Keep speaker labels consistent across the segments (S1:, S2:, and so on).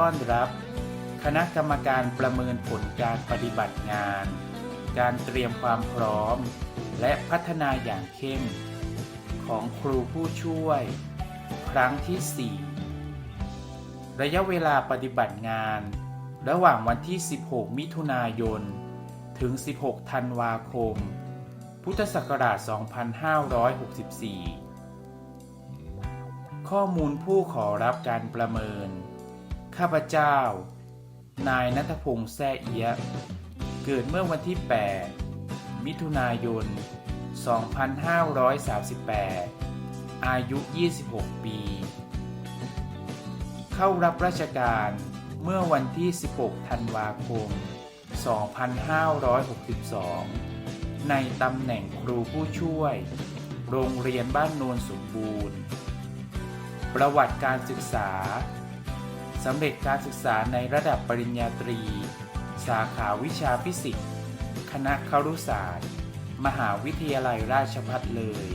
S1: ต้อนรับ คณะกรรมการประเมินผลการปฏิบัติงาน การเตรียมความพร้อม และพัฒนาอย่างเข้ม ของครูผู้ช่วย ครั้งที่ 4 ระยะเวลาปฏิบัติงาน ระหว่างวันที่ 16 มิถุนายน ถึง 16 ธันวาคม พุทธศักราช 2564 ข้อมูลผู้ขอรับการประเมิน ข้าพเจ้า นายนัทพงษ์แซ่เอียะเกิดเมื่อวันที่ 8 มิถุนายน 2538 อายุ 26 ปี เข้ารับราชการเมื่อวันที่ 16 ธันวาคม 2562 ในตำแหน่งครูผู้ช่วย โรงเรียนบ้านโนนสมบูรณ์ ประวัติการศึกษา สำเร็จการศึกษาในระดับปริญญาตรี สาขาวิชาฟิสิกส์ คณะครุศาสตร์ มหาวิทยาลัยราชภัฏเลย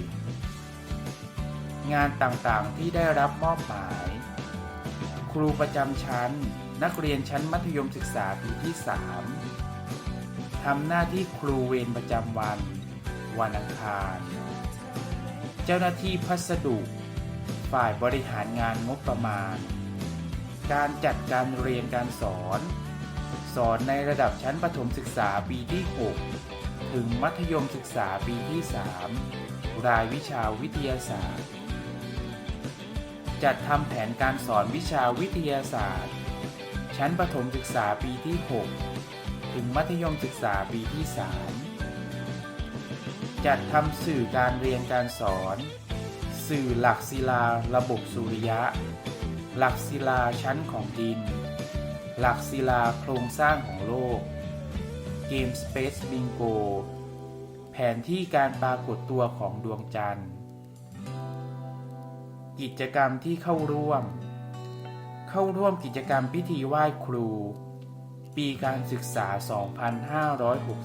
S1: งานต่างๆที่ได้รับมอบหมาย ครูประจำชั้น นักเรียนชั้นมัธยมศึกษาปีที่ 3ทำหน้าที่ครูเวรประจำวัน วันอังคาร เจ้าหน้าที่พัสดุ ฝ่ายบริหารงานงบประมาณ การจัดการเรียนการสอน สอนในระดับชั้นประถมศึกษาปีที่ 6 ถึงมัธยมศึกษาปีที่ 3 รายวิชาวิทยาศาสตร์ จัดทำแผนการสอนวิชาวิทยาศาสตร์ ชั้นประถมศึกษาปีที่ 6 ถึงมัธยมศึกษาปีที่ 3 จัดทำสื่อการเรียนการสอน สื่อหลักศิลาระบบสุริยะ หลักศิลาชั้นของดิน หลักศิลาโครงสร้างของโลก เกม Space Bingo แผนที่การปรากฏตัวของดวงจันทร์ กิจกรรมที่เข้าร่วม เข้าร่วมกิจกรรมพิธีไหว้ครู ปีการศึกษา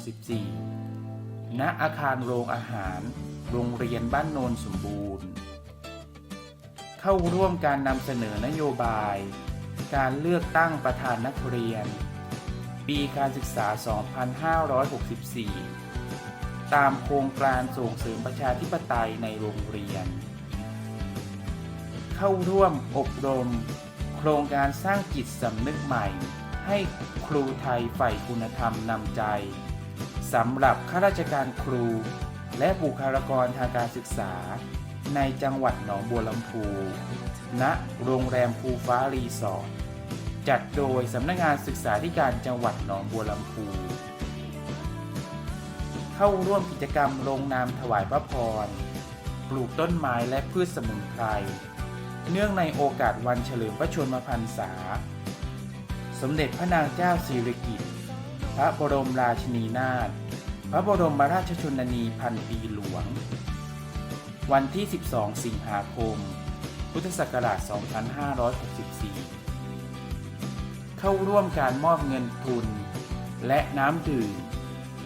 S1: 2564 ณ อาคารโรงอาหาร โรงเรียนบ้านโนนสมบูรณ์ เข้าร่วมการนำเสนอนโยบาย การเลือกตั้งประธานนักเรียน ปีการศึกษา 2564 ตามโครงการส่งเสริมประชาธิปไตยในโรงเรียน เข้าร่วมอบรม โครงการสร้างจิตสำนึกใหม่ ให้ครูไทยใฝ่คุณธรรมนำใจสำหรับข้าราชการครู และบุคลากรทางการศึกษา ในจังหวัดหนองบัวลำพู ณ โรงแรมภูฟ้ารีสอร์ท จัดโดยสำนักงานศึกษาธิการจังหวัดหนองบัวลำพู เข้าร่วมกิจกรรมลงนามถวายพระพร ปลูกต้นไม้และพืชสมุนไพร เนื่องในโอกาสวันเฉลิมพระชนมพรรษา สมเด็จพระนางเจ้าสิริกิติ์ พระบรมราชินีนาถ พระบรมราชชนนีพันปีหลวง วันที่ 12 สิงหาคม พุทธศักราช 2564 เข้าร่วมการมอบเงินทุน และน้ำดื่ม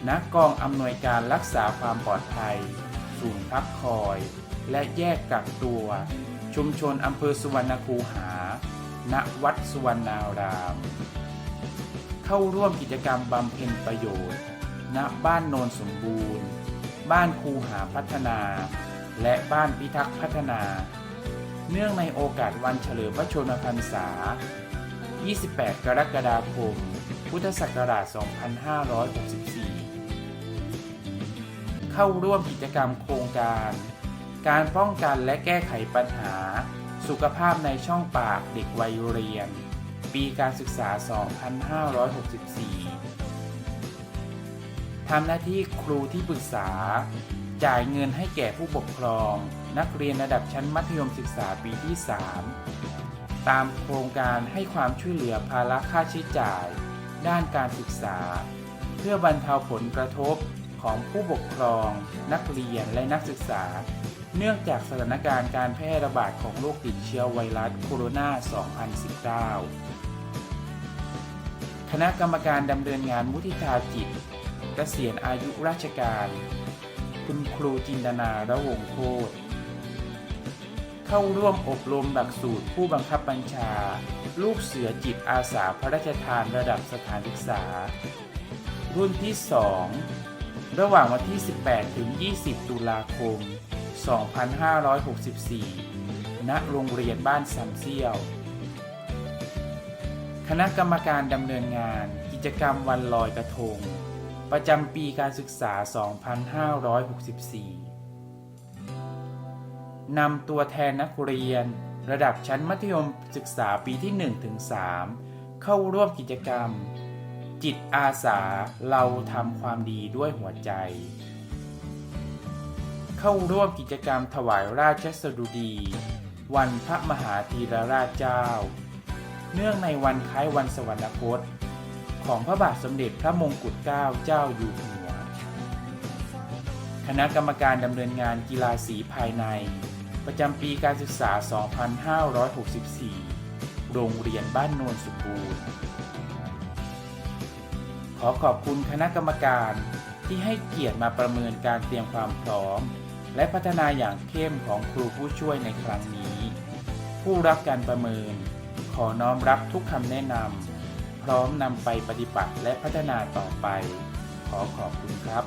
S1: ณกองอำนวยการรักษาความปลอดภัย ศูนย์พักคอย และแยกกักตัว ชุมชนอำเภอสุวรรณคูหา ณ วัดสุวรรณาราม เข้าร่วมกิจกรรมบำเพ็ญประโยชน์ ณ บ้านโนนสมบูรณ์ บ้านคูหาพัฒนา และบ้านพิทักษ์พัฒนา เนื่องในโอกาสวันเฉลิมพระชนมพรรษา 28 กรกฎาคม พุทธศักราช 2564 เข้าร่วมกิจกรรมโครงการ การป้องกันและแก้ไขปัญหา สุขภาพในช่องปากเด็กวัยเรียน ปีการศึกษา 2564 ทำหน้าที่ครูที่ปรึกษา จ่ายเงินให้แก่ผู้ปกครอง นักเรียนระดับชั้นมัธยมศึกษาปีที่ 3 ตามโครงการให้ความช่วยเหลือภาระค่าใช้จ่าย ด้านการศึกษา เพื่อบรรเทาผลกระทบของผู้ปกครอง นักเรียนและนักศึกษา เนื่องจากสถานการณ์การแพร่ระบาดของโรคติดเชื้อไวรัสโคโรนา 2019 คณะกรรมการดำเนินงานมุทิตาจิตเกษียณอายุราชการ คุณครูจินตนาระวงโคตรเข้าเข้าร่วมอบรมหลักสูตรผู้บังคับบัญชา ลูกเสือจิตอาสาพระราชทานระดับสถานศึกษา รุ่นที่ 2 ระหว่างวันที่ 18 ถึง 20 ตุลาคม 2564 ณ โรงเรียนบ้านซัมเซียว คณะกรรมการดำเนินงานกิจกรรมวันลอยกระทง ประจำปีการศึกษา 2564 นำตัวแทนนักเรียน ระดับชั้นมัธยมศึกษาปีที่ 1-3 เข้าร่วมกิจกรรม จิตอาสาเราทำความดีด้วยหัวใจ เข้าร่วมกิจกรรมถวายราชสดุดี วันพระมหาธีรราชเจ้า เนื่องในวันคล้ายวันสวรรคต ของพระบาทสมเด็จพระมงกุฎเกล้าเจ้าอยู่หัว คณะกรรมการดำเนินงานกีฬาสีภายใน ประจำปีการศึกษา 2564 โรงเรียนบ้านโนนสมบูรณ์ขอขอบคุณคณะกรรมการที่ให้เกียรติมาประเมินการเตรียมความพร้อม และพัฒนาอย่างเข้มของครูผู้ช่วยในครั้งนี้ ผู้รับการประเมิน ขอน้อมรับทุกคำแนะนำ พร้อมนำไปปฏิบัติและพัฒนาต่อไป ขอขอบคุณครับ